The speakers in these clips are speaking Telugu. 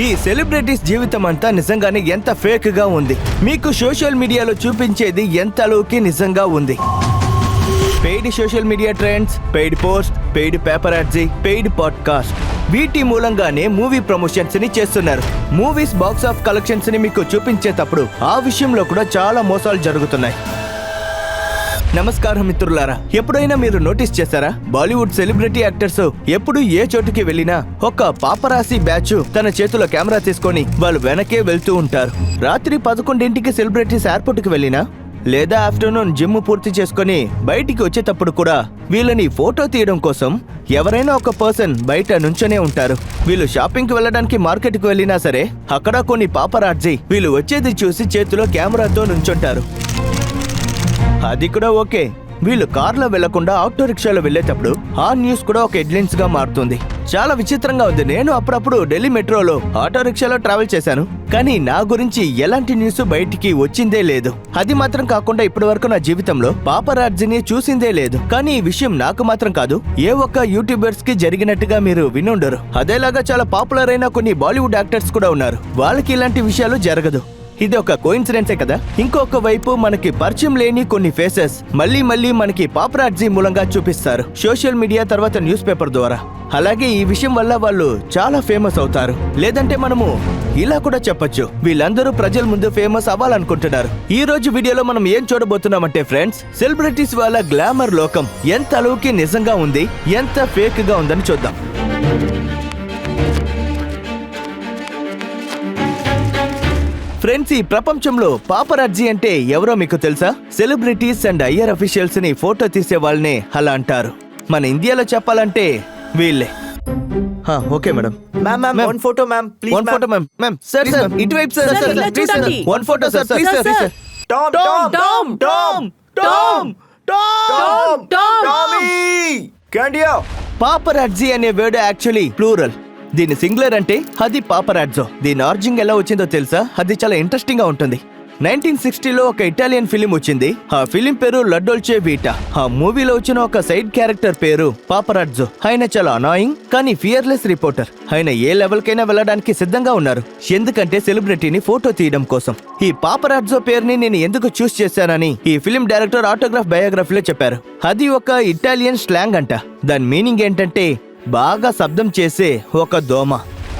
ఈ సెలబ్రిటీస్ జీవితం అంతా నిజంగానే ఎంత ఫేక్గా ఉంది? మీకు సోషల్ మీడియాలో చూపించేది ఎంతలోకి నిజంగా ఉంది? Paid social media trends paid post paid paper అడ్జీ paid podcast వీటి మూలంగానే మూవీ ప్రమోషన్స్ని చేస్తున్నారు. మూవీస్ బాక్స్ ఆఫ్ కలెక్షన్స్ని మీకు చూపించేటప్పుడు ఆ విషయంలో కూడా చాలా మోసాలు జరుగుతున్నాయి. నమస్కారం మిత్రులారా ఎప్పుడైనా మీరు నోటీస్ చేశారా? బాలీవుడ్ సెలబ్రిటీ యాక్టర్స్ ఎప్పుడు ఏ చోటుకి వెళ్ళినా ఒక పాపరాసి బ్యాచ్ తన చేతిలో కెమెరా తీసుకొని వాళ్ళు వెనకే వెళ్తూ ఉంటారు. రాత్రి పదకొండింటికి సెలబ్రిటీస్ ఎయిర్పోర్ట్కి వెళ్ళినా లేదా ఆఫ్టర్నూన్ జిమ్ పూర్తి చేసుకొని బయటికి వచ్చేటప్పుడు కూడా వీళ్ళని ఫోటో తీయడం కోసం ఎవరైనా ఒక పర్సన్ బయట నుంచొనే ఉంటారు. వీళ్ళు షాపింగ్కి వెళ్ళడానికి మార్కెట్కి వెళ్ళినా సరే అక్కడ కొన్ని పాపరాడ్జీ వీళ్ళు వచ్చేది చూసి చేతిలో కెమెరాతో నుంచుంటారు. అది కూడా ఓకే. వీళ్ళు కార్లో వెళ్ళకుండా ఆటో రిక్షాలో వెళ్ళేటప్పుడు ఆ న్యూస్ కూడా ఒక హెడ్లైన్స్గా మారుతుంది. చాలా విచిత్రంగా ఉంది. నేను అప్పుడప్పుడు ఢిల్లీ మెట్రోలో ఆటో రిక్షాలో ట్రావెల్ చేశాను. కానీ నా గురించి ఎలాంటి న్యూస్ బయటికి వచ్చిందే లేదు. అది మాత్రం కాకుండా ఇప్పటి వరకు నా జీవితంలో పాపరాజ్ని చూసిందే లేదు. కానీ ఈ విషయం నాకు మాత్రం కాదు. ఏ ఒక్క యూట్యూబర్స్కి జరిగినట్టుగా మీరు వినుండరు. అదేలాగా చాలా పాపులర్ అయిన కొన్ని బాలీవుడ్ యాక్టర్స్ కూడా ఉన్నారు. వాళ్ళకి ఇలాంటి విషయాలు జరగదు. ఇది ఒక కోయిన్సిడెన్సే కదా? ఇంకొక వైపు మనకి పరిచయం లేని కొన్ని ఫేసెస్ మళ్ళీ మళ్ళీ మనకి పాపరాడ్జీ మూలంగా చూపిస్తారు. సోషల్ మీడియా తర్వాత న్యూస్ పేపర్ ద్వారా. అలాగే ఈ విషయం వల్ల వాళ్ళు చాలా ఫేమస్ అవుతారు. లేదంటే మనము ఇలా కూడా చెప్పొచ్చు. వీళ్ళందరూ ప్రజల ముందు ఫేమస్ అవ్వాలనుకుంటున్నారు. ఈ రోజు వీడియోలో మనం ఏం చూడబోతున్నామంటే ఫ్రెండ్స్ సెలబ్రిటీస్ వాళ్ళ గ్లామర్ లోకం. ఎంత అలువుకి నిజంగా ఉంది ఎంత ఫేక్గా ఉందని చూద్దాం. ఫ్రెండ్స్ ఈ ప్రపంచంలో పాపరాజీ అంటే ఎవరో మీకు తెలుసా? సెలబ్రిటీస్ అండ్ ఐఆర్ అఫీషియల్స్ని ఫోటో తీసే వాళ్ళనే అలా అంటారు. మన ఇండియాలో చెప్పాలంటే వీళ్ళే. హా, okay madam. Ma'am ma'am. One photo ma'am please one photo ma'am ma'am sir sir ఇటువైపు sir sir please sir. One photo sir please sir please sir Tom Tom Tom Tom Tom Tom Tom Tommy క్యాండియా పాపరాడ్జీ అనే వర్డ్ యాక్చువల్లీ ప్లూరల్ దీని సింగులర్ అంటే అది పాపరాడ్జో దీని ఆర్జింగ్ ఎలా వచ్చిందో తెలుసా? అది చాలా ఇంట్రెస్టింగ్గా ఉంటుంది. నైన్టీన్ సిక్స్టీలో ఒక ఇటాలియన్ ఫిలిం వచ్చింది. ఆ ఫిలిం పేరు లడ్డోల్చే వీటా ఆ మూవీలో వచ్చిన ఒక సైడ్ క్యారెక్టర్ పేరు పాపరాడ్జో ఆయన చాలా అనాయింగ్ కానీ ఫియర్లెస్ రిపోర్టర్ ఆయన ఏ లెవెల్కైనా వెళ్ళడానికి సిద్ధంగా ఉన్నారు. ఎందుకంటే సెలబ్రిటీని ఫోటో తీయడం కోసం. ఈ పాపరాడ్జో పేరుని నేను ఎందుకు చూస్ చేశానని ఈ ఫిలిం డైరెక్టర్ ఆటోగ్రాఫ్ బయోగ్రఫీలో చెప్పారు. అది ఒక ఇటాలియన్ స్లాంగ్ అంట. దాని మీనింగ్ ఏంటంటే బాగా శబ్దం చేసే ఒక దోమ.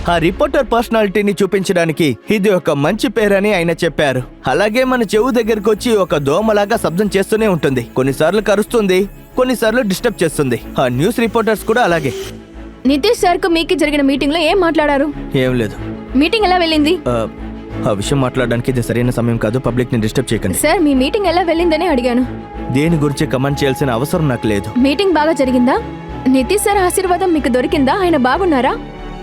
ఆ రిపోర్టర్ పర్సనాలిటీని చూపించడానికి ఇది ఒక మంచి పేరని ఆయన చెప్పారు. అలాగే మన చెవు దగ్గరకు వచ్చి ఒక దోమలాగా శబ్దం చేస్తూనే ఉంటుంది. కొన్నిసార్లు కరుస్తుంది కొన్నిసార్లు డిస్టర్బ్ చేస్తుంది. ఆ న్యూస్ రిపోర్టర్స్ కూడా అలాగే. నితీష్ సార్కు మీకు జరిగిన మీటింగ్లో ఏం మాట్లాడారు? ఏం లేదు. మీటింగ్ ఎలా వెళ్ళింది? ఆ, ఆ విషయం మాట్లాడడానికి ఇది సరైన సమయం కాదు పబ్లిక్ని డిస్టర్బ్ చేయకండి. సార్ మీ మీటింగ్ ఎలా వెళ్ళిందని అడిగాను. దేని గురించి కమెంట్ చేయాల్సిన అవసరం నాకు లేదు. మీటింగ్ బాగా జరిగిందా? నితీష్ సార్ ఆశీర్వాదం మీకు దొరికిందా? ఆయన బాగున్నారా?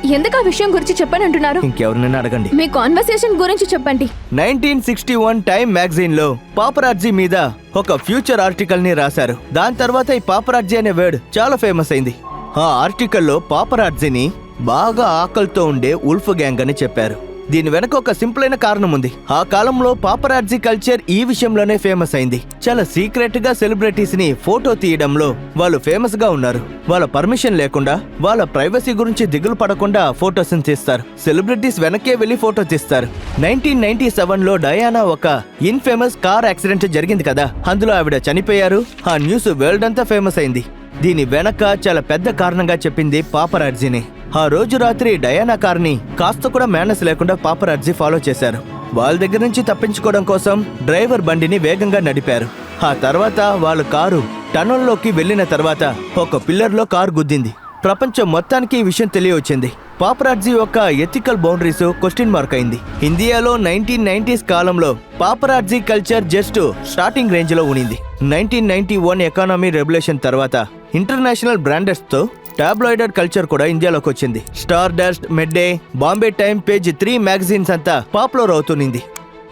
ఎందుకు ఆ విషయం గురించి చెప్పని అంటున్నారు ఇంకెవరినైనా అడగండి. మీ కాన్వర్సేషన్ గురించి చెప్పండి. నైన్టీన్ సిక్స్టీ వన్ టైమ్ మ్యాగజైన్లో పాపరాజీ మీద ఒక ఫ్యూచర్ ఆర్టికల్ని రాశారు. దాని తర్వాత ఈ పాపరాజీ అనే వర్డ్ చాలా ఫేమస్ అయింది. ఆ ఆర్టికల్లో పాపరాజీని బాగా ఆకలితో ఉండే ఉల్ఫ్ గ్యాంగ్ అని చెప్పారు. దీని వెనక ఒక సింపుల్ అయిన కారణం ఉంది. ఆ కాలంలో పాపరాజీ కల్చర్ ఈ విషయంలోనే ఫేమస్ అయింది. చాలా సీక్రెట్గా సెలబ్రిటీస్ని ఫోటో తీయడంలో వాళ్ళు ఫేమస్గా ఉన్నారు. వాళ్ళ పర్మిషన్ లేకుండా వాళ్ళ ప్రైవసీ గురించి దిగులు పడకుండా ఫోటోస్ తీస్తారు. సెలబ్రిటీస్ వెనకే వెళ్ళి ఫోటో తీస్తారు. నైన్టీన్ నైన్టీ సెవెన్లో డయానా ఒక ఇన్ఫేమస్ కార్ యాక్సిడెంట్ జరిగింది కదా. అందులో ఆవిడ చనిపోయారు. ఆ న్యూస్ వరల్డ్ అంతా ఫేమస్ అయింది. దీని వెనక చాలా పెద్ద కారణంగా చెప్పింది పాపరాజీని ఆ రోజు రాత్రి డయానా కార్ని కాస్త కూడా మేనస్ లేకుండా పాపరార్జీ ఫాలో చేశారు. వాళ్ళ దగ్గర నుంచి తప్పించుకోవడం కోసం డ్రైవర్ బండిని వేగంగా నడిపారు. ఆ తర్వాత వాళ్ళ కారు టనల్లోకి వెళ్ళిన తర్వాత ఒక పిల్లర్లో కారు గుద్దింది. ప్రపంచం మొత్తానికి ఈ విషయం తెలియవచ్చింది పాపరాజీ యొక్క ఎథికల్ బౌండరీస్ క్వశ్చన్ మార్క్ అయింది. ఇండియాలో నైన్టీన్ నైన్టీస్ కాలంలో పాపరాజీ కల్చర్ జస్ట్ స్టార్టింగ్ రేంజ్లో ఉనింది. Nineteen ninety one economy regulation తర్వాత ఇంటర్నేషనల్ బ్రాండర్స్ టాబ్లాయిడర్ కల్చర్ కూడా ఇండియాలోకి వచ్చింది. Stardust mid day Bombay Times page three magazines అంతా పాపులర్ అవుతుంది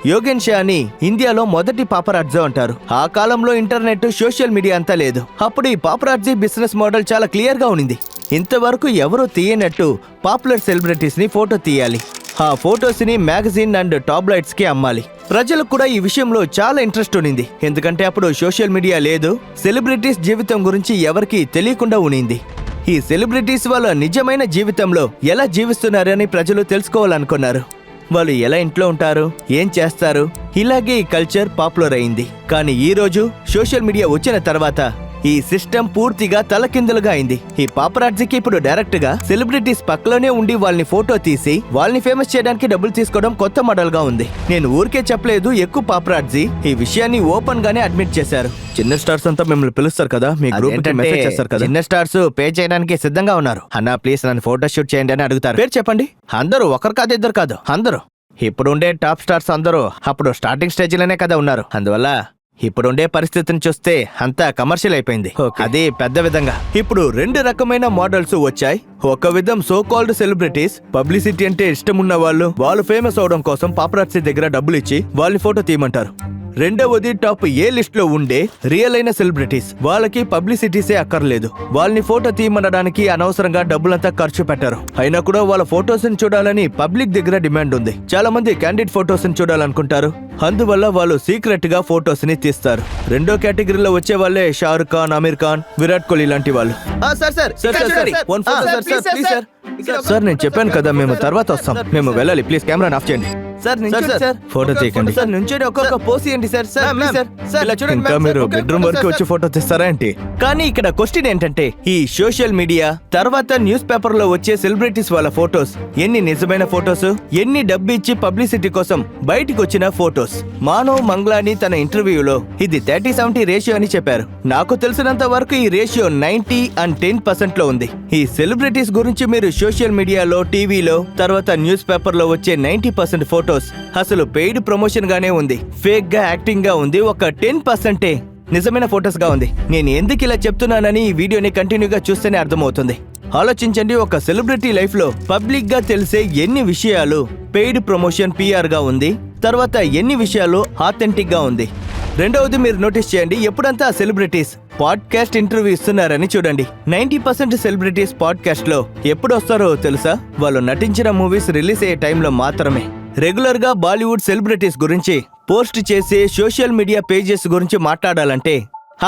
యోగెన్ షా అని ఇండియాలో మొదటి పాపరాడ్జో అంటారు. ఆ కాలంలో ఇంటర్నెట్ సోషల్ మీడియా అంతా లేదు. అప్పుడు ఈ పాపరాడ్జీ బిజినెస్ మోడల్ చాలా క్లియర్గా ఇంతవరకు ఎవరూ తీయనట్టు పాపులర్ సెలబ్రిటీస్ని ఫోటో తీయాలి. ఆ ఫొటోస్ని మ్యాగజైన్ అండ్ టాబ్లైట్స్కి అమ్మాలి. ప్రజలకు కూడా ఈ విషయంలో చాలా ఇంట్రెస్ట్ ఉనింది. ఎందుకంటే అప్పుడు సోషల్ మీడియా లేదు సెలబ్రిటీస్ జీవితం గురించి ఎవరికి తెలియకుండా ఉనింది. ఈ సెలబ్రిటీస్ వాళ్ళ నిజమైన జీవితంలో ఎలా జీవిస్తున్నారని ప్రజలు తెలుసుకోవాలనుకున్నారు. వాళ్ళు ఎలా ఇంట్లో ఉంటారు ఏం చేస్తారు ఇలాగే ఈ కల్చర్ పాపులర్ అయింది. కానీ ఈ రోజు సోషల్ మీడియా వచ్చిన తర్వాత ఈ సిస్టమ్ పూర్తిగా తలకిందులుగా అయింది. ఈ పాపరాజ్కి ఇప్పుడు డైరెక్ట్గా సెలబ్రిటీస్ పక్కలోనే ఉండి వాళ్ళని ఫోటో తీసి వాళ్ళని ఫేమస్ చేయడానికి డబ్బులు తీసుకోవడం కొత్త మోడల్గా ఉంది. నేను ఊరికే చెప్పలేదు ఎక్కువ పాపరాజీ ఈ విషయాన్ని ఓపెన్ గానే అడ్మిట్ చేశారు. చిన్న స్టార్స్ అంతా మిమ్మల్ని పిలుస్తారు కదా? మీ గ్రూప్ మెసేజ్ చేస్తారు కదా? చిన్న స్టార్స్ పే చేయడానికి సిద్ధంగా ఉన్నారు. అన్న ప్లీజ్ నన్ను ఫోటో షూట్ చేయండి అని అడుగుతారు. పేరు చెప్పండి. అందరూ ఒకరు కాదు ఇద్దరు కాదు. అందరూ. ఇప్పుడుండే టాప్ స్టార్స్ అందరూ అప్పుడు స్టార్టింగ్ స్టేజ్లోనే కదా ఉన్నారు. అందువల్ల ఇప్పుడుండే పరిస్థితిని చూస్తే అంతా కమర్షియల్ అయిపోయింది. అది పెద్ద విధంగా. ఇప్పుడు రెండు రకమైన మోడల్స్ వచ్చాయి. ఒక విధం సో కాల్డ్ సెలబ్రిటీస్ పబ్లిసిటీ అంటే ఇష్టం ఉన్న వాళ్ళు వాళ్ళు ఫేమస్ అవడం కోసం పాపరాట్సీ దగ్గర డబ్బులు ఇచ్చి వాళ్ళని ఫోటో తీయమంటారు. రెండవది టాప్ ఏ లిస్ట్లో ఉండే రియల్ అయిన సెలబ్రిటీస్. వాళ్ళకి పబ్లిసిటీసే అక్కర్లేదు. వాళ్ళని ఫోటో తీయమనడానికి అనవసరంగా డబ్బులంతా ఖర్చు పెట్టారు. అయినా కూడా వాళ్ళ ఫోటోస్ని చూడాలని పబ్లిక్ దగ్గర డిమాండ్ ఉంది. చాలా మంది క్యాండిడేట్ ఫోటోస్ని చూడాలనుకుంటారు. అందువల్ల వాళ్ళు సీక్రెట్గా ఫోటోస్ని తీస్తారు. రెండో కేటగిరీలో వచ్చే వాళ్ళే షారుఖ్ ఖాన్ అమీర్ ఖాన్ విరాట్ కోహ్లీ లాంటి వాళ్ళు. Sir sir. సార్ నేను చెప్పాను కదా మేము తర్వాత వస్తాం. మేము వెళ్ళాలి. ప్లీజ్ కెమెరా ఆఫ్ చేయండి. Sir sir sir. ఫోటో తీయకండి. సార్ నుంచోండి ఒక్కొక్క పోసి sir. Sir please sir. Sir ఇలా చూడండి ఇంకా మీరు బెడ్రూమ్ వరకు వచ్చి ఫోటో తీస్తారా ఏంటి? కానీ ఇక్కడ క్వశ్చన్ ఏంటంటే ఈ సోషల్ మీడియా తర్వాత న్యూస్ పేపర్లో వచ్చే సెలబ్రిటీస్ వాళ్ళ ఫోటోస్ ఎన్ని నిజమైన ఫోటోస్ ఎన్ని డబ్బు ఇచ్చి పబ్లిసిటీ కోసం బయటికి వచ్చిన ఫోటోస్ మానవ్ మంగ్లాని తన ఇంటర్వ్యూలో ఇది థర్టీ సెవెంటీ రేషియో అని చెప్పారు. నాకు తెలిసినంత వరకు ఈ రేషియో నైన్టీ అండ్ టెన్ పర్సెంట్లో ఉంది. ఈ సెలబ్రిటీస్ గురించి మీరు సోషల్ మీడియాలో టీవీలో తర్వాత న్యూస్ పేపర్లో వచ్చే నైన్టీ పర్సెంట్ ఫోటోస్ అసలు పెయిడ్ ప్రమోషన్ గానే ఉంది. ఫేక్గా యాక్టింగ్గా ఉంది. ఒక టెన్ పర్సెంటే నిజమైన ఫొటోస్గా ఉంది. నేను ఎందుకు ఇలా చెప్తున్నానని ఈ వీడియోని కంటిన్యూగా చూస్తేనే అర్థమవుతుంది. ఆలోచించండి ఒక సెలబ్రిటీ లైఫ్లో పబ్లిక్గా తెలిసే ఎన్ని విషయాలు పెయిడ్ ప్రమోషన్ పిఆర్గా ఉంది. తర్వాత ఎన్ని విషయాలు ఆథెంటిక్గా ఉంది. రెండవది మీరు నోటీస్ చేయండి ఎప్పుడంతా సెలబ్రిటీస్ పాడ్కాస్ట్ ఇంటర్వ్యూ ఇస్తున్నారని చూడండి. నైన్టీ పర్సెంట్ సెలబ్రిటీస్ పాడ్కాస్ట్లో ఎప్పుడు వస్తారో తెలుసా? వాళ్ళు నటించిన మూవీస్ రిలీజ్ అయ్యే టైంలో మాత్రమే. రెగ్యులర్గా బాలీవుడ్ సెలబ్రిటీస్ గురించి పోస్ట్ చేసే సోషల్ మీడియా పేజెస్ గురించి మాట్లాడాలంటే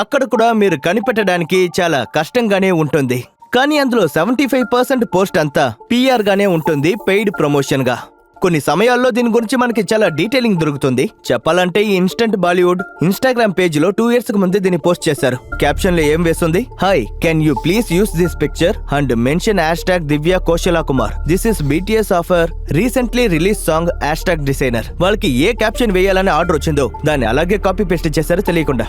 అక్కడ కూడా మీరు కనిపెట్టడానికి చాలా కష్టంగానే ఉంటుంది. కానీ అందులో సెవెంటీ ఫైవ్ పర్సెంట్ పోస్ట్ అంతా పీఆర్గానే ఉంటుంది పెయిడ్ ప్రమోషన్గా. కొన్ని సమయాల్లో దీని గురించి మనకి చాలా డీటెయిలింగ్ దొరుకుతుంది. చెప్పాలంటే ఈ ఇన్స్టంట్ బాలీవుడ్ ఇన్స్టాగ్రామ్ పేజ్లో టూ ఇయర్స్కు ముందే దీన్ని పోస్ట్ చేశారు. క్యాప్షన్లో ఏం వేస్తుంది? Hi can you please use this picture and mention hashtag Divya Khosla Kumar this is BTS offer recently release song hashtag designer వాళ్ళకి ఏ క్యాప్షన్ వేయాలని ఆర్డర్ వచ్చిందో దాన్ని అలాగే కాపీ పేస్ట్ చేశారు తెలియకుండా.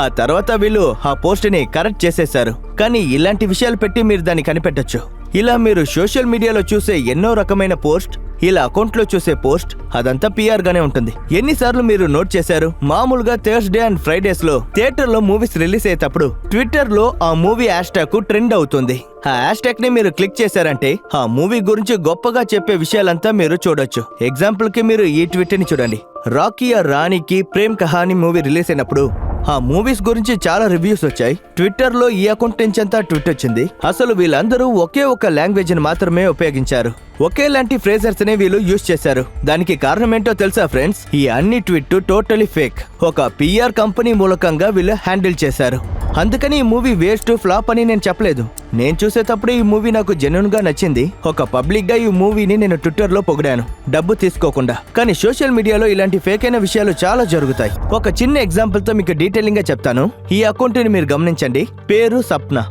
ఆ తర్వాత వీళ్ళు ఆ పోస్ట్ని కరెక్ట్ చేసేశారు. కానీ ఇలాంటి విషయాలు పెట్టి మీరు దాన్ని కనిపెట్టొచ్చు. ఇలా మీరు సోషల్ మీడియాలో చూసే ఎన్నో రకమైన పోస్ట్ ఇలా అకౌంట్లో చూసే పోస్ట్ అదంతా పిఆర్ గానే ఉంటుంది. ఎన్నిసార్లు మీరు నోట్ చేశారు? మామూలుగా థర్స్డే అండ్ ఫ్రైడేస్లో థియేటర్లో మూవీస్ రిలీజ్ అయ్యేటప్పుడు ట్విట్టర్లో ఆ మూవీ హ్యాష్ ట్యాగ్ ట్రెండ్ అవుతుంది. ఆ హ్యాష్ ట్యాగ్ని మీరు క్లిక్ చేశారంటే ఆ మూవీ గురించి గొప్పగా చెప్పే విషయాలంతా మీరు చూడొచ్చు. ఎగ్జాంపుల్కి మీరు ఈ ట్విట్ని చూడండి. రాకీ రాణికి ప్రేమ్ కహాని మూవీ రిలీజ్ అయినప్పుడు ఆ మూవీస్ గురించి చాలా రివ్యూస్ వచ్చాయి. ట్విట్టర్లో ఈ అకౌంట్ నుంచి అంతా ట్విట్ వచ్చింది. అసలు వీళ్ళందరూ ఒకే ఒక లాంగ్వేజ్ని మాత్రమే ఉపయోగించారు. ఒకేలాంటి ఫ్రేజర్స్ నే వీళ్ళు యూజ్ చేశారు. దానికి కారణం ఏంటో తెలుసా ఫ్రెండ్స్? ఈ అన్ని ట్వీట్ టోటలీ ఫేక్. ఒక పిఆర్ కంపెనీ మూలకంగా వీళ్ళు హ్యాండిల్ చేశారు. అందుకని ఈ మూవీ వేస్ట్ ఫ్లాప్ అని నేను చెప్పలేదు. నేను చూసేటప్పుడు ఈ మూవీ నాకు జెన్యున్గా నచ్చింది. ఒక పబ్లిక్గా ఈ మూవీని నేను ట్విట్టర్లో పొగిడాను. డబ్బు తీసుకోకుండా. కానీ సోషల్ మీడియాలో ఇలాంటి ఫేక్ అయిన విషయాలు చాలా జరుగుతాయి. ఒక చిన్న ఎగ్జాంపుల్తో మీకు డీటెయిలింగ్గా చెప్తాను. ఈ అకౌంట్ని మీరు గమనించండి. పేరు సప్న.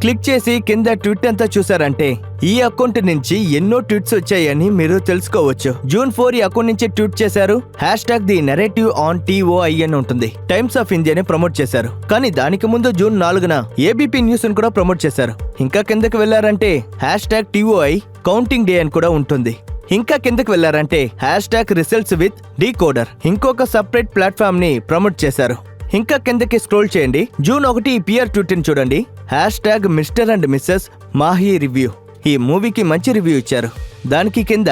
క్లిక్ చేసి కింద ట్వీట్ అంతా చూసారంటే ఈ అకౌంట్ నుంచి ఎన్నో ట్వీట్స్ వచ్చాయని మీరు తెలుసుకోవచ్చు. జూన్ ఫోర్ ఈ అకౌంట్ నుంచి ట్వీట్ చేశారు. Hashtag the narrative on TOI అని ఉంటుంది. టైమ్స్ ఆఫ్ ఇండియాని ప్రమోట్ చేశారు. కానీ దానికి ముందు జూన్ నాలుగున ఏబీపీ న్యూస్ను కూడా ప్రమోట్ చేశారు. ఇంకా కిందకి వెళ్ళారంటే hashtag TOI counting day అని కూడా ఉంటుంది. ఇంకా కిందకి వెళ్ళారంటే hashtag results with decoder. ఇంకొక సపరేట్ ప్లాట్ఫామ్ని ప్రమోట్ చేశారు. ఇంకా కిందకి స్క్రోల్ చేయండి. జూన్ ఒకటి ఈ పిఆర్ ట్వీట్ని చూడండి. Hashtag Mr and Mrs Mahi review. ఈ మూవీకి మంచి రివ్యూ ఇచ్చారు. దానికి కింద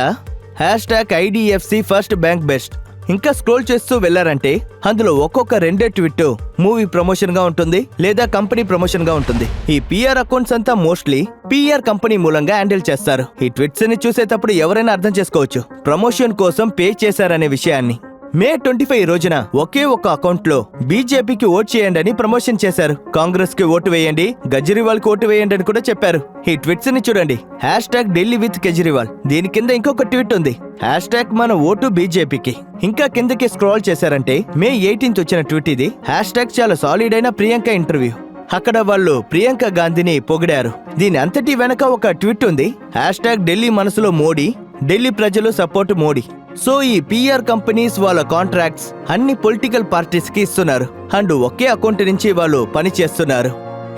hashtag IDFC first bank best. ఇంకా స్క్రోల్ చేస్తూ వెళ్ళారంటే అందులో ఒక్కొక్క రెండే ట్విట్ మూవీ ప్రమోషన్గా ఉంటుంది లేదా కంపెనీ ప్రమోషన్గా ఉంటుంది. ఈ పిఆర్ అకౌంట్స్ అంతా మోస్ట్లీ పిఆర్ కంపెనీ మూలంగా హ్యాండిల్ చేస్తారు. ఈ ట్విట్స్ని చూసేటప్పుడు ఎవరైనా అర్థం చేసుకోవచ్చు. ప్రమోషన్ కోసం పే చేశారనే విషయాన్ని. మే ట్వంటీ ఫైవ్ రోజున ఒకే ఒక అకౌంట్లో బీజేపీకి ఓట్ చేయండి అని ప్రమోషన్ చేశారు. కాంగ్రెస్కి ఓటు వేయండి గజ్రీవాల్కి ఓటు వేయండి అని కూడా చెప్పారు. ఈ ట్వీట్స్ని చూడండి. Hashtag Delhi with Kejriwal దీని కింద ఇంకొక ట్వీట్ ఉంది. హ్యాష్ ట్యాగ్ మన ఓటు బీజేపీకి. ఇంకా కిందకి స్క్రోల్ చేశారంటే మే ఎయిటీన్త్ వచ్చిన ట్వీట్ ఇది. హ్యాష్ ట్యాగ్ చాలా సాలిడ్ అయిన ప్రియాంక ఇంటర్వ్యూ. అక్కడ వాళ్ళు ప్రియాంక గాంధీని పొగిడారు. దీని అంతటి వెనక ఒక ట్వీట్ ఉంది. హ్యాష్ ట్యాగ్ ఢిల్లీ మనసులో మోడీ ఢిల్లీ ప్రజలు సపోర్ట్ మోడీ. సో ఈ పిఆర్ కంపెనీస్ వాళ్ళ కాంట్రాక్ట్స్ అన్ని పొలిటికల్ పార్టీస్కి ఇస్తున్నారు. అండ్ ఒకే అకౌంట్ నుంచి వాళ్ళు పని చేస్తున్నారు.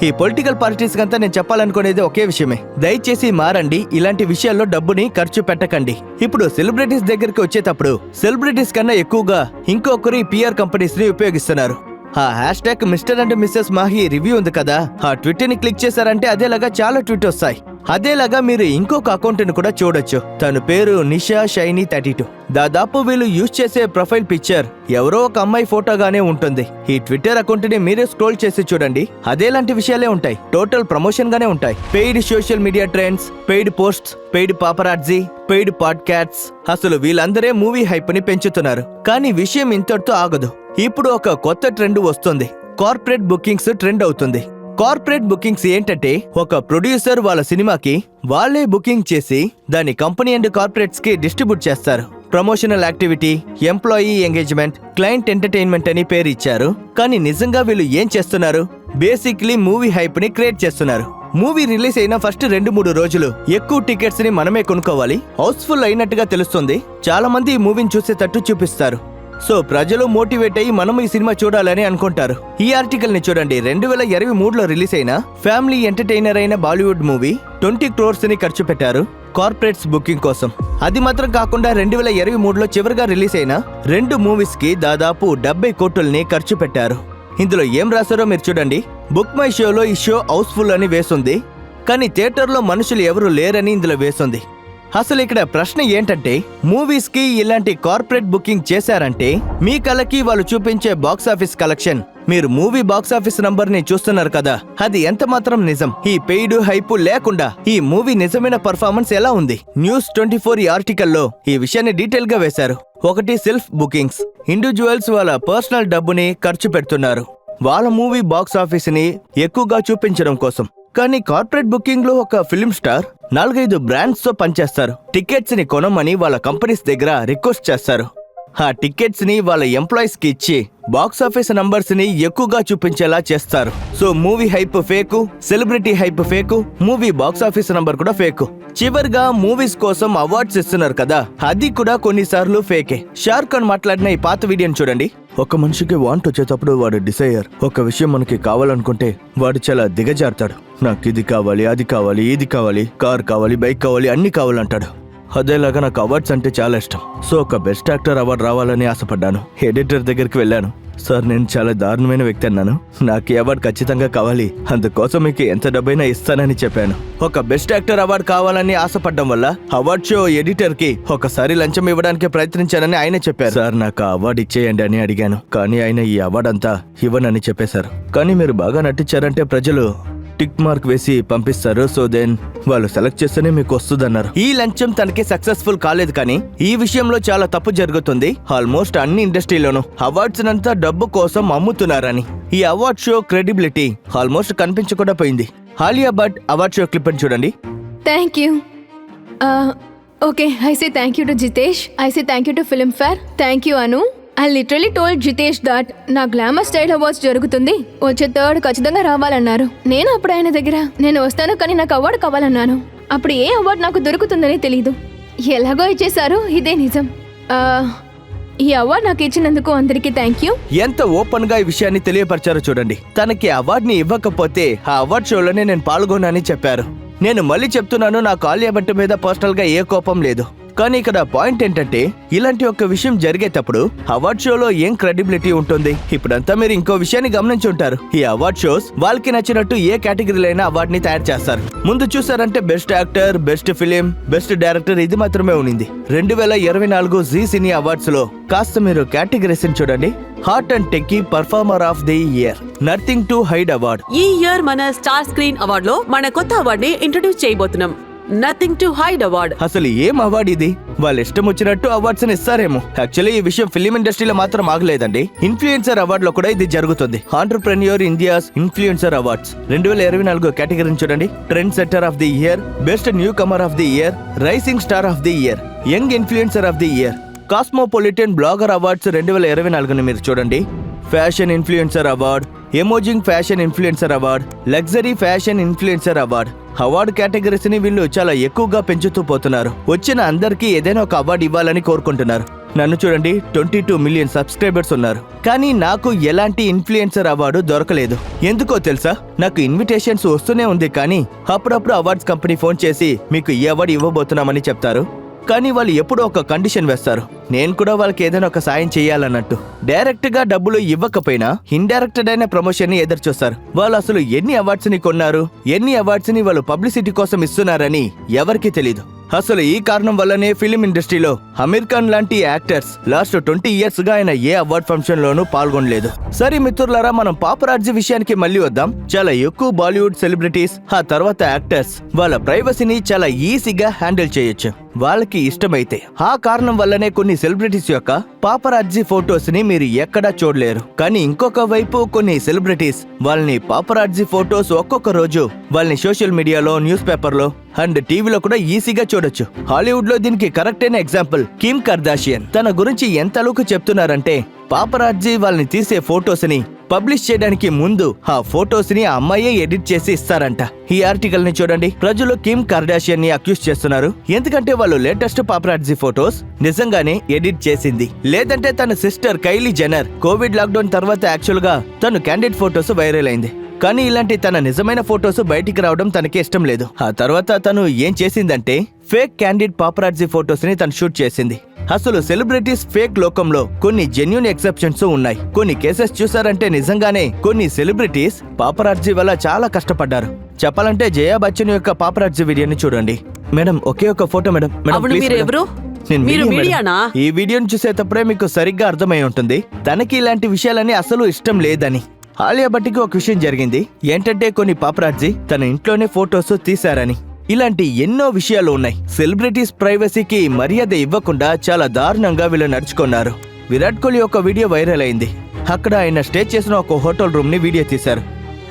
ఈ పొలిటికల్ పార్టీస్ కంతా నేను చెప్పాలనుకునేది ఒకే విషయమే. దయచేసి మారండి ఇలాంటి విషయాల్లో డబ్బుని ఖర్చు పెట్టకండి. ఇప్పుడు సెలబ్రిటీస్ దగ్గరికి వచ్చేటప్పుడు సెలబ్రిటీస్ కన్నా ఎక్కువగా ఇంకొకరు ఈ పిఆర్ కంపెనీస్ని ఉపయోగిస్తున్నారు. ఆ hashtag Mr and Mrs Mahi review ఉంది కదా ఆ ట్విట్టర్ని క్లిక్ చేశారంటే అదేలాగా చాలా ట్వీట్ వస్తాయి. అదేలాగా మీరు ఇంకొక అకౌంట్ని కూడా చూడొచ్చు. తన పేరు నిషా షైని థర్టీ టూ. దాదాపు వీళ్ళు యూజ్ చేసే ప్రొఫైల్ పిక్చర్. ఎవరో ఒక అమ్మాయి ఫోటోగానే ఉంటుంది. ఈ ట్విట్టర్ అకౌంట్ని మీరే స్క్రోల్ చేసి చూడండి. అదేలాంటి విషయాలే ఉంటాయి. టోటల్ ప్రమోషన్ గానే ఉంటాయి. Paid social media trends paid posts paid paparazzi paid podcasts. అసలు వీళ్ళందరే మూవీ హైప్ని పెంచుతున్నారు. కానీ విషయం ఇంతటితో ఆగదు. ఇప్పుడు ఒక కొత్త ట్రెండ్ వస్తుంది. కార్పొరేట్ బుకింగ్స్ ట్రెండ్ అవుతుంది. కార్పొరేట్ బుకింగ్స్ ఏంటంటే ఒక ప్రొడ్యూసర్ వాళ్ళ సినిమాకి వాళ్ళే బుకింగ్ చేసి దాని కంపెనీ అండ్ కార్పొరేట్స్కి డిస్ట్రిబ్యూట్ చేస్తారు. Promotional activity employee engagement client entertainment అని పేరు ఇచ్చారు. కానీ నిజంగా వీళ్ళు ఏం చేస్తున్నారు? బేసిక్లీ మూవీ హైప్ని క్రియేట్ చేస్తున్నారు. మూవీ రిలీజ్ అయిన ఫస్ట్ రెండు మూడు రోజులు ఎక్కువ టికెట్స్ని మనమే కొనుక్కోవాలి. హౌస్ఫుల్ అయినట్టుగా తెలుస్తుంది. చాలా మంది ఈ మూవీని చూసేటట్టు చూపిస్తారు. సో ప్రజలు మోటివేట్ అయ్యి మనం ఈ సినిమా చూడాలని అనుకుంటారు. ఈ ఆర్టికల్ని చూడండి. రెండు వేల ఇరవై మూడులో రిలీజ్ అయిన ఫ్యామిలీ ఎంటర్టైనర్ అయిన బాలీవుడ్ మూవీ ట్వంటీ క్రోర్స్ని ఖర్చు పెట్టారు కార్పొరేట్స్ బుకింగ్ కోసం. అది మాత్రం కాకుండా రెండు వేల ఇరవై మూడులో చివరిగా రిలీజ్ అయిన రెండు మూవీస్కి దాదాపు డెబ్బై కోట్లని ఖర్చు పెట్టారు. ఇందులో ఏం రాశారో మీరు చూడండి. బుక్ మై షోలో ఈ షో హౌస్ఫుల్ అని వేసుంది. కానీ థియేటర్లో మనుషులు ఎవరూ లేరని ఇందులో వేసుంది. అసలు ఇక్కడ ప్రశ్న ఏంటంటే మూవీస్కి ఇలాంటి కార్పొరేట్ బుకింగ్ చేశారంటే మీ కళకి వాళ్ళు చూపించే బాక్స్ ఆఫీస్ కలెక్షన్. మీరు మూవీ బాక్స్ ఆఫీస్ నంబర్ని చూస్తున్నారు కదా అది ఎంత మాత్రం నిజం? ఈ పెయిడ్ హైపు లేకుండా ఈ మూవీ నిజమైన పర్ఫార్మెన్స్ ఎలా ఉంది? న్యూస్ ట్వంటీ ఫోర్ ఈ ఆర్టికల్లో ఈ విషయాన్ని డీటెయిల్గా వేశారు. ఒకటి సెల్ఫ్ బుకింగ్స్. ఇండివిజువల్స్ వాళ్ళ పర్సనల్ డబ్బుని ఖర్చు పెడుతున్నారు. వాళ్ళ మూవీ బాక్స్ ఆఫీస్ని ఎక్కువగా చూపించడం కోసం. కానీ కార్పొరేట్ బుకింగ్లో ఒక ఫిల్మ్ స్టార్ నాలుగైదు బ్రాండ్స్తో పనిచేస్తారు. టికెట్స్ని కొనమని వాళ్ళ కంపెనీస్ దగ్గర రిక్వెస్ట్ చేస్తారు. ఆ టికెట్స్ని వాళ్ళ ఎంప్లాయీస్కి ఇచ్చి బాక్స్ ఆఫీస్ నంబర్స్ని ఎక్కువగా చూపించేలా చేస్తారు. So movie hype fake celebrity hype fake movie box office number కూడా ఫేకు. చివరిగా మూవీస్ కోసం అవార్డ్స్ ఇస్తున్నారు కదా అది కూడా కొన్నిసార్లు ఫేకే. షార్క్ ఖాన్ మాట్లాడిన ఈ పాత వీడియోని చూడండి. ఒక మనిషికి వాంట్ వచ్చేటప్పుడు వాడు డిసైర్ ఒక విషయం మనకి కావాలనుకుంటే వాడు చాలా దిగజారుతాడు. నాకు ఇది కావాలి అది కావాలి ఇది కావాలి కార్ కావాలి బైక్ కావాలి అన్ని కావాలంటాడు. అదేలాగా నాకు అవార్డ్స్ అంటే చాలా ఇష్టం. సో ఒక బెస్ట్ యాక్టర్ అవార్డు రావాలని ఆశపడ్డాను. ఎడిటర్ దగ్గరికి వెళ్ళాను. సార్ నేను చాలా దారుణమైన వ్యక్తి అన్నాను. నాకు ఈ అవార్డు ఖచ్చితంగా కావాలి. అందుకోసం మీకు ఎంత డబ్బైనా ఇస్తానని చెప్పాను. ఒక బెస్ట్ యాక్టర్ అవార్డు కావాలని ఆశపడడం వల్ల అవార్డ్ షో ఎడిటర్కి ఒకసారి లంచం ఇవ్వడానికి ప్రయత్నించానని ఆయన చెప్పారు. సార్ నాకు ఆ అవార్డు ఇచ్చేయండి అని అడిగాను. కానీ ఆయన ఈ అవార్డు అంతా ఇవ్వనని చెప్పేశారు. కానీ మీరు బాగా నటించారంటే ప్రజలు టిక్ మార్క్ వేసి పంపిస్తారు. సో దెన్ వాళ్ళు సెలెక్ట్ చేస్తేనే మీకు వస్తుందన్నారు. ఈ లంచం తనకి సక్సెస్ఫుల్ కాలేదు కానీ ఈ విషయంలో చాలా తప్పు జరుగుతుంది. ఆల్మోస్ట్ అన్ని ఇండస్ట్రీలోనూ అవార్డ్స్ అంతా డబ్బు కోసం అమ్ముతున్నారని. ఈ అవార్డ్ షో క్రెడిబిలిటీ ఆల్మోస్ట్ కనిపించకుండా పోయింది. Alia Bhatt award show clip అని చూడండి. Thank you okay I say thank you to Jitesh I say thank you to Filmfare thank you Anu I literally told Jitesh that నా గ్లామర్ స్టైల్ అవార్డ్స్ జరుగుతుంది. వచ్చే థర్డ్ ఖచ్చితంగా రావాలన్నారు. నేను అప్పుడు ఆయన దగ్గర నేను వస్తాను కానీ నాకు అవార్డు కావాలన్నాను. అప్పుడు ఏ అవార్డు నాకు దొరుకుతుందని తెలియదు ఎలాగో ఇచ్చేశారు ఇదే నిజం. ఈ అవార్డు నాకు ఇచ్చినందుకు అందరికీ థ్యాంక్ యూ ఎంత ఓపెన్గా ఈ విషయాన్ని తెలియపరిచారో చూడండి. తనకి అవార్డుని ఇవ్వకపోతే ఆ అవార్డ్ షోలోనే నేను పాల్గొనని చెప్పారు. నేను మళ్ళీ చెప్తున్నాను నాకు ఆలియా భట్ మీద పర్సనల్గా ఏ కోపం లేదు. కానీ ఇక్కడ పాయింట్ ఏంటంటే ఇలాంటి ఒక విషయం జరిగేటప్పుడు అవార్డ్ షోలో ఏం క్రెడిబిలిటీ ఉంటుంది? ఇప్పుడంతా మీరు ఇంకో విషయాన్ని గమనించి ఉంటారు. ఈ అవార్డ్ షోస్ వాళ్ళకి నచ్చినట్టు ఏ కేటగిరీలైన అవార్డ్ని తయారు చేస్తారు. ముందు చూసారంటే best actor best film best director ఇది మాత్రమే ఉన్నింది రెండు వేల ఇరవై నాలుగు జీ సినీ అవార్డ్స్లో కాస్త మీరు కేటగిరీస్ చూడండి. Heart and techie performer of the year nothing to hide award. ఈ ఇయర్ మన స్టార్ స్క్రీన్ అవార్డ్లో మన కొత్త అవార్డ్ని ఇంట్రొడ్యూస్ చేయబోతున్నాం. నథింగ్ టు హైడ్ అవార్డ్ అసలు ఏం అవార్డు ఇది? వాళ్ళ ఇష్టం వచ్చినట్టు అవార్డ్స్ ఇస్తారేమో. యాక్చువల్లీ ఈ విషయం ఫిలిం ఇండస్ట్రీలో మాత్రం ఆగలేదండి. ఇన్ఫ్లుయెన్సర్ అవార్డులో కూడా ఇది జరుగుతుంది. ఆంటర్ప్రెన్యూర్ ఇండియాస్ ఇన్ఫ్లుయెన్సర్ అవార్డ్స్ రెండు వేల ఇరవై నాలుగు కేటగిరీని చూడండి. Trendsetter of the year best newcomer of the year rising star of the year young influencer of the year Cosmopolitan blogger awards రెండు వేల ఇరవై నాలుగుని మీరు చూడండి. Fashion influencer award emerging fashion influencer award luxury fashion influencer award award కేటగిరీస్ని వీళ్ళు చాలా ఎక్కువగా పెంచుతూ పోతున్నారు. వచ్చిన అందరికీ ఏదైనా ఒక అవార్డు ఇవ్వాలని కోరుకుంటున్నారు. నన్ను చూడండి ట్వంటీ టూ మిలియన్ సబ్స్క్రైబర్స్ ఉన్నారు. కానీ నాకు ఎలాంటి ఇన్ఫ్లుయెన్సర్ అవార్డు దొరకలేదు. ఎందుకో తెలుసా? నాకు ఇన్విటేషన్స్ వస్తూనే ఉంది కానీ అప్పుడప్పుడు అవార్డ్స్ కంపెనీ ఫోన్ చేసి మీకు ఈ అవార్డు ఇవ్వబోతున్నామని చెప్తారు. కానీ వాళ్ళు ఎప్పుడో ఒక కండిషన్ వేస్తారు. నేను కూడా వాళ్ళకి ఏదైనా ఒక సాయం చేయాలన్నట్టు. డైరెక్ట్గా డబ్బులు ఇవ్వకపోయినా ఇండైరెక్టెడ్ అయిన ప్రమోషన్ని ఎదురు చూస్తారు వాళ్ళు అసలు ఎన్ని అవార్డ్స్ని కొన్నారు ఎన్ని అవార్డ్స్ని వాళ్ళు పబ్లిసిటీ కోసం ఇస్తున్నారని ఎవరికీ తెలీదు. అసలు ఈ కారణం వల్లనే ఫిలిం ఇండస్ట్రీలో అమీర్ ఖాన్ లాంటి యాక్టర్స్ లాస్ట్ ట్వంటీ ఇయర్స్గా ఆయన ఏ అవార్డ్ ఫంక్షన్ లోనూ పాల్గొనలేదు. సరే మిత్రులారా మనం పాపరాజ్య విషయానికి మళ్ళీ వద్దాం. చాలా ఎక్కువ బాలీవుడ్ సెలబ్రిటీస్ ఆ తర్వాత యాక్టర్స్ వాళ్ళ ప్రైవసీని చాలా ఈజీగా హ్యాండిల్ చేయొచ్చు. వాళ్ళకి ఇష్టమైతే. ఆ కారణం వల్లనే కొన్ని సెలబ్రిటీస్ యొక్క పాపరాజ్జీ ఫొటోస్ని మీరు ఎక్కడా చూడలేరు. కానీ ఇంకొక వైపు కొన్ని సెలబ్రిటీస్ వాళ్ళని పాపరాజ్జీ ఫోటోస్ ఒక్కొక్క రోజు వాళ్ళని సోషల్ మీడియాలో న్యూస్ పేపర్లో అండ్ టీవీలో కూడా ఈజీగా చూడొచ్చు. హాలీవుడ్లో దీనికి కరెక్ట్ అయిన ఎగ్జాంపుల్ కిమ్ కర్దాషియన్. తన గురించి ఎంత అలుకు చెప్తున్నారంటే పాపరాజ్జీ వాళ్ళని తీసే ఫొటోస్ని పబ్లిష్ చేయడానికి ముందు ఆ ఫొటోస్ని అమ్మాయే ఎడిట్ చేసి ఇస్తారంట. ఈ ఆర్టికల్ని చూడండి. ప్రజలు కిమ్ కర్డాషియన్ని అక్యూజ్ చేస్తున్నారు. ఎందుకంటే వాళ్ళు లేటెస్ట్ పాపరాజ్జీ ఫొటోస్ నిజంగానే ఎడిట్ చేసింది. లేదంటే తన sister Kylie Jenner covid lockdown తర్వాత యాక్చువల్గా తను క్యాండిడేట్ ఫొటోస్ వైరల్ అయింది. కానీ ఇలాంటి తన నిజమైన ఫొటోస్ బయటికి రావడం తనకి ఇష్టం లేదు. ఆ తర్వాత తను ఏం చేసిందంటే ఫేక్ క్యాండిడేట్ పాపరాజ్జీ ఫోటోస్ని తను షూట్ చేసింది. అసలు సెలబ్రిటీస్ ఫేక్ లోకంలో కొన్ని జెన్యున్ ఎక్సెప్షన్స్ ఉన్నాయి. కొన్ని కేసెస్ చూసారంటే నిజంగానే కొన్ని సెలబ్రిటీస్ పాపరాజ్జీ వల్ల చాలా కష్టపడ్డారు. చెప్పాలంటే జయా బచ్చన్ యొక్క పాపరాజ్జీ వీడియోని చూడండి. మేడం ఒకే ఒక ఫోటో మేడం. ఈ వీడియోని చూసేటప్పుడే మీకు సరిగ్గా అర్థమై ఉంటుంది. తనకి ఇలాంటి విషయాలని అసలు ఇష్టం లేదని. ఆలియా భట్టికి ఒక విషయం జరిగింది. ఏంటంటే కొన్ని పాపరాజ్జీ తన ఇంట్లోనే ఫోటోస్ తీశారని. ఇలాంటి ఎన్నో విషయాలు ఉన్నాయి. సెలబ్రిటీస్ ప్రైవసీకి మర్యాద ఇవ్వకుండా చాలా దారుణంగా వీళ్ళు నడుచుకున్నారు. విరాట్ కోహ్లీ యొక్క వీడియో వైరల్ అయింది. అక్కడ ఆయన స్టే చేసిన ఒక హోటల్ రూమ్ని వీడియో తీశారు.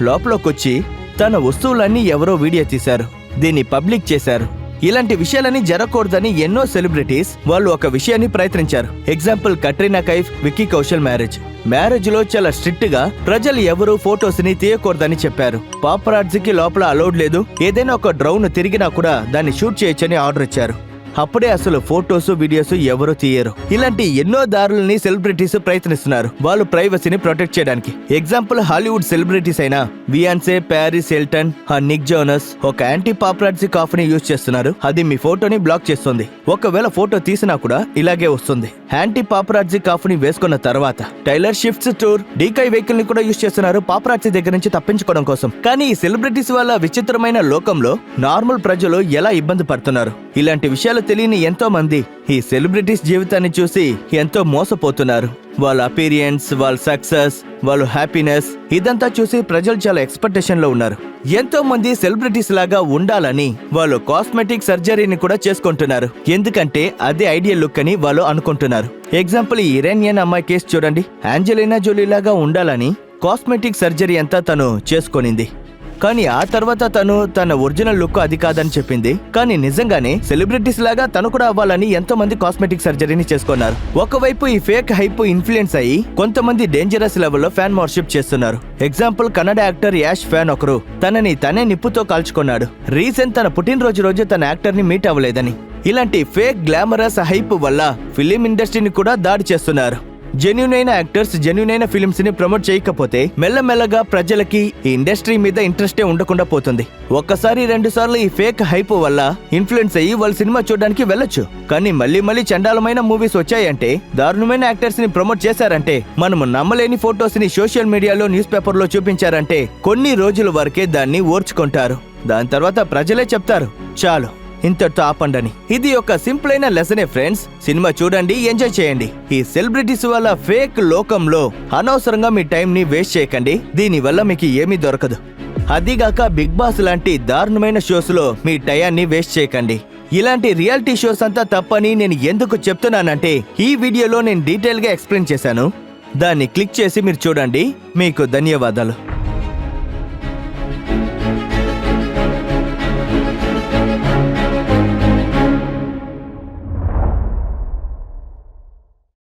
లోపలకొచ్చి తన వస్తువులన్నీ ఎవరో వీడియో తీశారు. దీన్ని పబ్లిక్ చేశారు. ఇలాంటి విషయాలని జరగకూడదని ఎన్నో సెలబ్రిటీస్ వాళ్ళు ఒక విషయాన్ని ప్రయత్నించారు. ఎగ్జాంపుల్ కట్రీనా కైఫ్ విక్కీ కౌశల్ మ్యారేజ్ మ్యారేజ్లో చాలా స్ట్రిక్ట్గా ప్రజలు ఎవరు ఫోటోస్ని తీయకూడదని చెప్పారు. పాపరాజ్కి లోపల అలౌడ్ లేదు. ఏదైనా ఒక డ్రౌన్ తిరిగినా కూడా దాన్ని షూట్ చేయొచ్చని ఆర్డర్ ఇచ్చారు. అప్పుడే అసలు ఫోటోస్ వీడియోస్ ఎవరు తీయరు. ఇలాంటి ఎన్నో దారులని సెలబ్రిటీస్ ప్రయత్నిస్తున్నారు. వాళ్ళు ప్రైవసీని ప్రొటెక్ట్ చేయడానికి. ఎగ్జాంపుల్ హాలీవుడ్ సెలబ్రిటీస్ అయిన Beyonce Paris Elton Nick Jonas ఒక యాంటీ పాపరాజీ కాఫీని యూజ్ చేస్తున్నారు. అది మీ ఫోటోని బ్లాక్ చేస్తుంది. ఒకవేళ ఫోటో తీసినా కూడా ఇలాగే వస్తుంది. యాంటీ పాపరాజీ కాఫీని వేసుకున్న తర్వాత టైలర్ షిఫ్ట్స్ టూర్ డీకై వెహికల్ని కూడా యూజ్ చేస్తున్నారు పాపరాజీ దగ్గర నుంచి తప్పించుకోవడం కోసం. కానీ ఈ సెలబ్రిటీస్ వల్ల విచిత్రమైన లోకంలో నార్మల్ ప్రజలు ఎలా ఇబ్బంది పడుతున్నారు? ఇలాంటి విషయాలు తెలియని ఎంతో మంది ఈ సెలబ్రిటీస్ జీవితాన్ని చూసి ఎంతో మోసపోతున్నారు. వాళ్ళ అపీరియన్స్ వాళ్ళ సక్సెస్ వాళ్ళ హ్యాపీనెస్ ఇదంతా చూసి ప్రజలు చాలా ఎక్స్పెక్టేషన్లో ఉన్నారు. ఎంతో మంది సెలబ్రిటీస్ లాగా ఉండాలని వాళ్ళు కాస్మెటిక్ సర్జరీని కూడా చేసుకుంటున్నారు. ఎందుకంటే అదే ఐడియల్ లుక్ అని వాళ్ళు అనుకుంటున్నారు. ఎగ్జాంపుల్ ఈ ఇరానియన్ అమ్మాయి కేసు చూడండి. ఆంజలినా జోలీ లాగా ఉండాలని కాస్మెటిక్ సర్జరీ అంతా తను చేసుకొనింది. కానీ ఆ తర్వాత తను తన ఒరిజినల్ లుక్ అది కాదని చెప్పింది. కానీ నిజంగానే సెలబ్రిటీస్ లాగా తను కూడా అవ్వాలని ఎంతో మంది కాస్మెటిక్ సర్జరీని చేసుకున్నారు. ఒకవైపు ఈ ఫేక్ హైప్ ఇన్ఫ్లుయెన్స్ అయ్యి కొంతమంది డేంజరస్ లెవెల్లో ఫ్యాన్ మార్షిప్ చేస్తున్నారు. Example Kannada actor Yash fan ఒకరు. తనని తనే నిప్పుతో కాల్చుకున్నాడు. రీసెంట్ తన పుట్టినరోజు రోజు తన యాక్టర్ని మీట్ అవ్వలేదని. ఇలాంటి ఫేక్ గ్లామరస్ హైప్ వల్ల ఫిలిం ఇండస్ట్రీని కూడా దాడి చేస్తున్నారు. జెన్యున్ అయిన యాక్టర్స్ జెన్యున్ అయిన ఫిల్మ్స్ని ప్రమోట్ చేయకపోతే మెల్లమెల్లగా ప్రజలకి ఈ ఇండస్ట్రీ మీద ఇంట్రెస్టే ఉండకుండా పోతుంది. ఒక్కసారి రెండు సార్లు ఈ ఫేక్ హైప్ వల్ల ఇన్ఫ్లుయెన్స్ అయ్యి వాళ్ళు సినిమా చూడడానికి వెళ్ళొచ్చు. కానీ మళ్ళీ మళ్ళీ చండాలమైన మూవీస్ వచ్చాయంటే దారుణమైన యాక్టర్స్ని ప్రమోట్ చేశారంటే మనము నమ్మలేని ఫోటోస్ని సోషల్ మీడియాలో న్యూస్ పేపర్లో చూపించారంటే కొన్ని రోజుల వరకే దాన్ని ఓర్చుకుంటారు. దాని తర్వాత ప్రజలే చెప్తారు చాలు ఇంతటితో ఆపండని ఇది ఒక సింపుల్ అయిన లెసనే ఫ్రెండ్స్. సినిమా చూడండి ఎంజాయ్ చేయండి. ఈ సెలబ్రిటీస్ వల్ల ఫేక్ లోకంలో అనవసరంగా మీ టైం ని వేస్ట్ చేయకండి. దీని వల్ల మీకు ఏమీ దొరకదు. అదిగాక బిగ్ బాస్ లాంటి దారుణమైన షోస్లో మీ టయాన్ని వేస్ట్ చేయకండి. ఇలాంటి రియాలిటీ షోస్ అంతా తప్పని నేను ఎందుకు చెప్తున్నానంటే ఈ వీడియోలో నేను డీటెయిల్గా ఎక్స్ప్లెయిన్ చేశాను. దాన్ని క్లిక్ చేసి మీరు చూడండి. మీకు ధన్యవాదాలు.